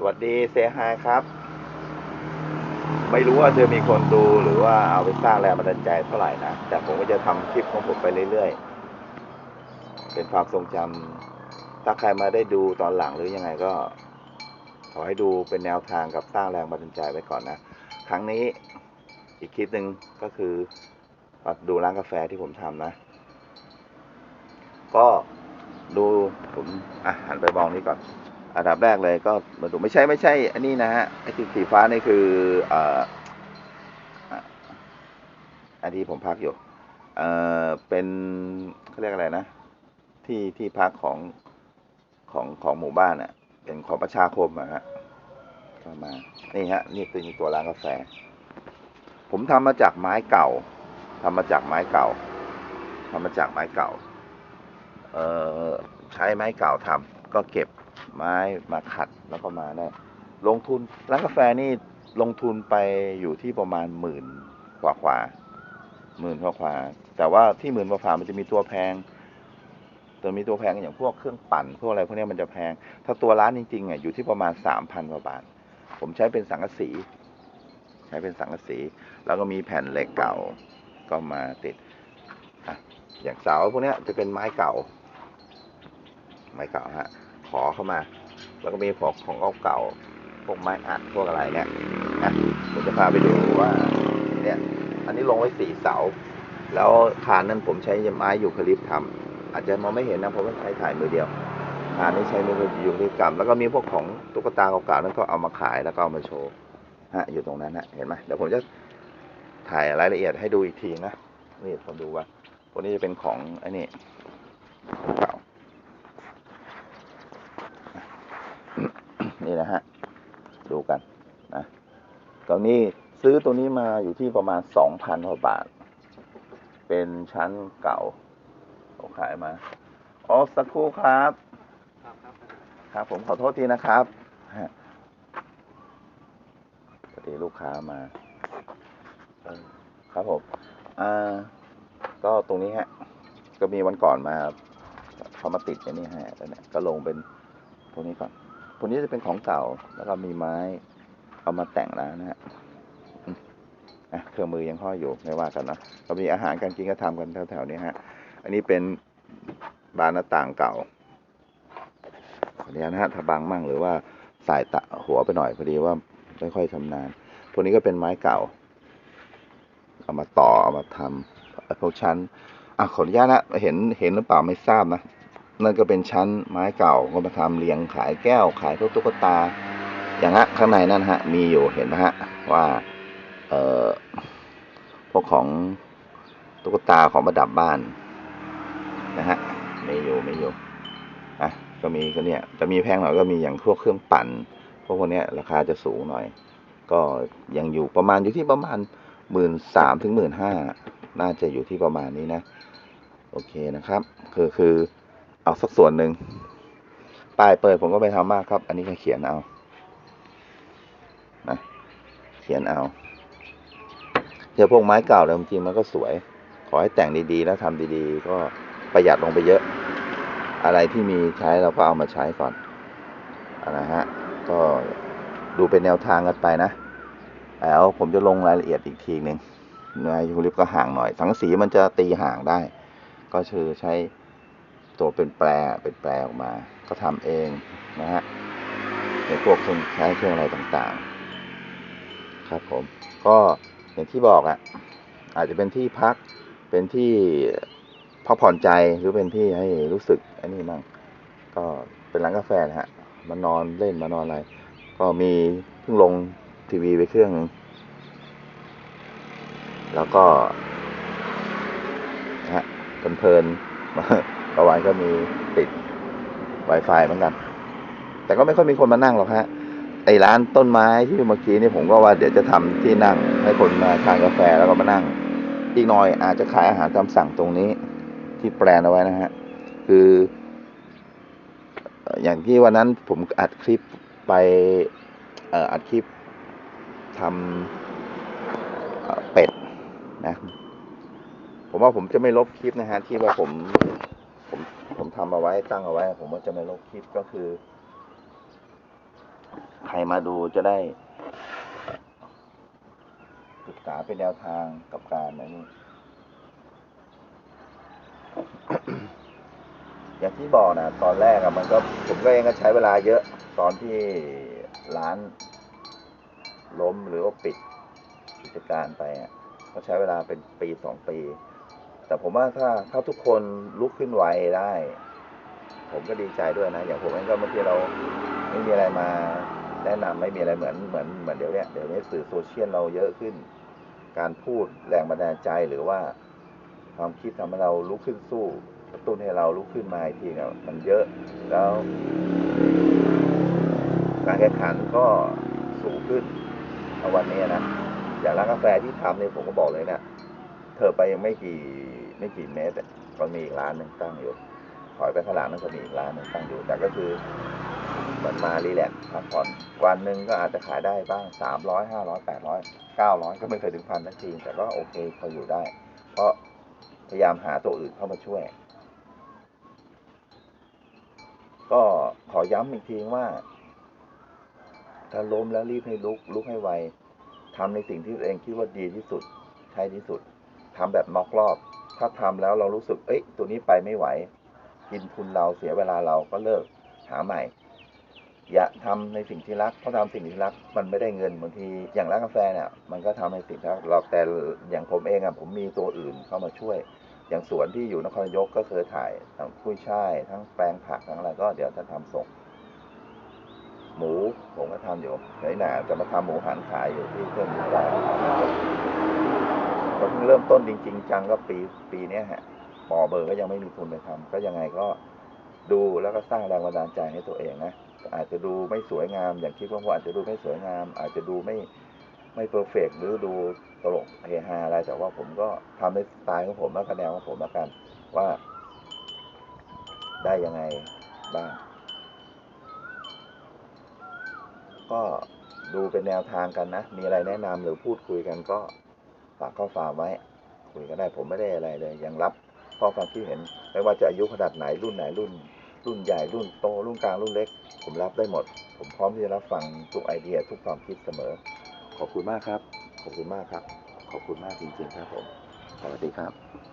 สวัสดีเซฮายครับ ไม่รู้ว่าจะมีคนดูหรือว่าเอาไปสร้างแรงบันดาลใจเท่าไหร่นะ แต่ผมก็จะทำคลิปของผมไปเรื่อยๆ เป็นความทรงจำถ้าใครมาได้ดูตอนหลังหรือยังไงก็ ขอให้ดูเป็นแนวทางกับสร้างแรงบันดาลใจไว้ก่อนนะ ครั้งนี้อีกคลิปหนึ่งก็คือมาดูร้านกาแฟที่ผมทำนะ ก็ดูผมอะหันไปมองนี้ก่อน อันดับแรกเลยก็มาดูไม่ใช่ไม่ใช่ อันนี้นะฮะไอ้ที่สีฟ้านี่คือเอ่ออันที่ผมพักอยู่เอ่อเป็นเขาเรียกอะไรนะ ที่ที่พักของของของหมู่บ้านอะเป็นของประชาคมอะฮะก็มานี่ฮะนี่คือตัวร้านกาแฟ ผมทำมาจากไม้เก่าทำมาจากไม้เก่าทำมาจากไม้เก่า เอ่อใช้ไม้เก่าทำก็เก็บ ไม้มาขัดแล้วก็มาได้ลงทุนร้านกาแฟนี่ลงทุนไปอยู่ที่ประมาณหมื่นกว่ากว่าหมื่นกว่ากว่าแต่ว่าที่หมื่นกว่าๆมันจะมีตัวแพงตัวมีตัวแพงอย่างพวกเครื่องปั่นพวกอะไรพวกนี้มันจะแพง ถ้าตัวร้านจริงๆอะอยู่ที่ประมาณสามพันกว่าบาท ผมใช้เป็นสังกะสี ใช้เป็นสังกะสี แล้วก็มีแผ่นเหล็กเก่าก็มาติดอะอย่างเสาพวกนี้จะเป็นไม้เก่า ไม้เก่าฮะ ขอเข้ามา แล้วก็มีพวกของเก่าๆพวกไม้อัดพวกอะไรเนี่ยนะผมจะพาไปดูว่าเนี่ยอันนี้ลงไว้สี่เสา แล้วคานนั้นผมใช้ไม้ยูคาลิปทำอาจจะมองไม่เห็นนะเพราะว่าใช้ถ่ายมือเดียวคานนี้ใช้มือยูคาลิปกรรมแล้วก็มีพวกของตุ๊กตาเก่าๆนั้นก็เอามาขายแล้วก็เอามาโชว์ฮะอยู่ตรงนั้นฮะเห็นไหมเดี๋ยวผมจะถ่ายรายละเอียดให้ดูอีกทีนะนี่ผมดูว่าพวกนี้จะเป็นของไอ้นี่ของเก่า นี่นะฮะ ดูกันนะ ตอนนี้ซื้อตัวนี้มาอยู่ที่ประมาณสองพันกว่าบาท เป็นชั้นเก่าเขาขายมาอ๋อสักครู่ครับ ครับผมขอโทษทีนะครับฮะพอดีลูกค้ามาครับผมอ่าก็ตรงนี้ฮะ ก็มีวันก่อนมาเขามาติดไอ้นี่ฮะแล้วเนี่ยก็ลงเป็นตรงนี้ก่อนตัวนี้จะเป็นของเก่าแล้วก็มีไม้ เอามาแต่งแล้วนะฮะเครื่องมือยังห้อยอยู่ไม่ว่ากันนะก็มีอาหารการกินก็ทำกันแถวๆนี้ฮะ อันนี้เป็นบานหน้าต่างเก่าขออนุญาตนะฮะถ้าบังมั่งหรือว่าสายตะหัวไปหน่อยพอดีว่าไม่ค่อยชำนาญ พวกนี้ก็เป็นไม้เก่า เอามาต่อเอามาทำพวกชั้นอะขออนุญาตนะเห็นเห็นหรือเปล่าไม่ทราบนะ นั่นก็เป็นชั้นไม้เก่าก็มาทำเรียงขายแก้วขายพวกตุ๊กตา อย่างฮะข้างในนั่นฮะมีอยู่เห็นไหมฮะว่าเอ่อพวกของตุ๊กตาของประดับบ้านนะฮะมีอยู่มีอยู่อะก็มีก็เนี่ยจะมีแพงหน่อยก็มีอย่างพวกเครื่องปั่นพวกพวกเนี้ยราคาจะสูงหน่อย ก็ยังอยู่ประมาณอยู่ที่ประมาณหมื่นสามถึงหมื่นห้าน่าจะอยู่ที่ประมาณนี้นะ โอเคนะครับ คือคือเอาสักส่วนหนึ่งป้ายเปิดผมก็ไม่ทำมากครับ อันนี้แค่เขียนเอา ขียนเอาเจอพวกไม้เก่าแล้วจริงๆมันก็สวย ขอให้แต่งดีๆ แล้วทำดีๆ ก็ประหยัดลงไปเยอะ อะไรที่มีใช้เราก็เอามาใช้ก่อนอะนะฮะ ก็ดูเป็นแนวทางกันไปนะแล้วผมจะลงรายละเอียดอีกทีหนึ่งนื้อยูริปก็ห่างหน่อย สังสีมันจะตีห่างได้ ก็คือใช้ตัวเป็นแปรเป็นแปรออกมา ก็ทำเองนะฮะในพวกเครื่องใช้เครื่องอะไรต่างๆ ครับผมก็อย่างที่บอกอะ่ะอาจจะเป็นที่พักเป็นที่พักผ่อนใจหรือเป็นที่ให้รู้สึกอันนี้มั่งก็เป็นร้านกาแฟนะฮะมานอนเล่นมานอนอะไร ก็มีเพิ่งลงทีวีไปเครื่อง แล้วก็นะฮะเพลินๆเมื่อวานก็มีติด Wi-Fi เหมือนกัน แต่ก็ไม่ค่อยมีคนมานั่งหรอกฮะ ไอ้ร้านต้นไม้ที่เมื่อกี้นี่ผมก็ว่าเดี๋ยวจะทำที่นั่ง ให้คนมาทานกาแฟแล้วก็มานั่ง อีกหน่อยอาจจะขายอาหารตามสั่งตรงนี้ ที่แปลนเอาไว้นะฮะ คือ อย่างที่วันนั้นผมอัดคลิปไปเอ่ออัดคลิปทำเเป็ดนะ ผมว่าผมจะไม่ลบคลิปนะฮะ ที่ว่าผมผมผมทำเอาไว้ตั้งเอาไว้ ผมว่าจะไม่ลบคลิปก็คือ ใครมาดูจะได้ศึกษาเป็นแนวทางกับการอันนี้ อย่างที่บอกนะตอนแรกอะมันก็ผมก็เองก็ใช้เวลาเยอะ ตอนที่ร้าน ล้มหรือว่าปิดกิจการไปอะก็ใช้เวลาเป็นปีสองปี แต่ผมว่าถ้าถ้าทุกคนลุกขึ้นไหวได้ ผมก็ดีใจด้วยนะ อย่างผมเองก็บางทีเราไม่มีอะไรมา แนะนำไม่มีอะไรเหมือนเหมือนเหมือนเดี๋ยวเนี้ยเดี๋ยวนี้สื่อโซเชียลเราเยอะขึ้น การพูดแรงบันดาลใจหรือว่าความคิดทำให้เราลุกขึ้นสู้กระตุ้นให้เราลุกขึ้นมาอีกทีเนี่ยมันเยอะแล้ว การแข่งขันก็สูงขึ้นเอาวันนี้นะอย่างร้านกาแฟที่ทำเนี่ยผมก็บอกเลยเนะเธอไปยังไม่กี่ไม่กี่เมตรก็มีอีกร้านหนึ่งตั้งอยู่ถอยไปข้างหลังนั่นก็มีอีกร้านหนึ่งตั้งอยู่แต่ก็คือ เหมือนมารีแลกซ์พักผ่อนวันหนึ่งก็อาจจะขายได้บ้างสามร้อยห้าร้อยแปดร้อยเก้าร้อยก็ไม่เคยถึงพันนาทีแต่ก็โอเคพออยู่ได้ เพราะพยายามหาตัวอื่นเข้ามาช่วย ก็ขอย้ำอีกทีว่า ถ้าล้มแล้วรีบให้ลุก ลุกให้ไวทำในสิ่งที่ตัวเองคิดว่าดีที่สุด ใช่ที่สุดทำแบบน็อกรอบ ถ้าทำแล้วเรารู้สึก เอ้ย ตัวนี้ไปไม่ไหว กินทุนเราเสียเวลาเราก็เลิก หาใหม่ อย่าทำในสิ่งที่รักเพราะทำสิ่งที่รักมันไม่ได้เงินบางทีอย่างร้านกาแฟเนี่ยมันก็ทำในสิ่งที่รักเราแต่อย่างผมเองอะผมมีตัวอื่นเข้ามาช่วย อย่างสวนที่อยู่นครนายกก็เคยถ่ายทั้งกุ้ยช่ายทั้งแปลงผักทั้งอะไรก็เดี๋ยวจะทำส่ง หมูผมก็ทำอยู่ไหนหนาจะมาทำหมูหันขายอยู่ที่เครื่องมือได้ก็เพิ่งเริ่มต้นจริง ๆ จังก็ปีปีนี้ฮะปอเบอร์ก็ยังไม่มีทุนไปทำก็ยังไงก็ดูแล้วก็สร้างแรงบันดาลใจให้ตัวเองนะ อาจจะดูไม่สวยงาม อย่างคิดว่าผมอาจจะดูไม่สวยงาม อาจจะดูไม่ไม่เพอร์เฟกหรือดูตลกเฮฮาอะไรแต่ว่าผมก็ทำในสไตล์ของผมและคะแนนของผมแล้วกันว่า ได้ยังไงบ้างก็ดูเป็นแนวทางกันนะ มีอะไรแนะนำหรือพูดคุยกันก็ฝากข้อความไว้ คุยกันได้ผมไม่ได้อะไรเลย ยังรับข้อความที่เห็น ไม่ว่าจะอายุขนาดไหนรุ่นไหนรุ่น รุ่นใหญ่รุ่นโตรุ่นกลางรุ่นเล็ก ผมรับได้หมด ผมพร้อมที่จะรับฟังทุกไอเดียทุกความคิดเสมอ ขอบคุณมากครับ ขอบคุณมากครับ ขอบคุณมากจริงๆครับผมสวัสดีครับ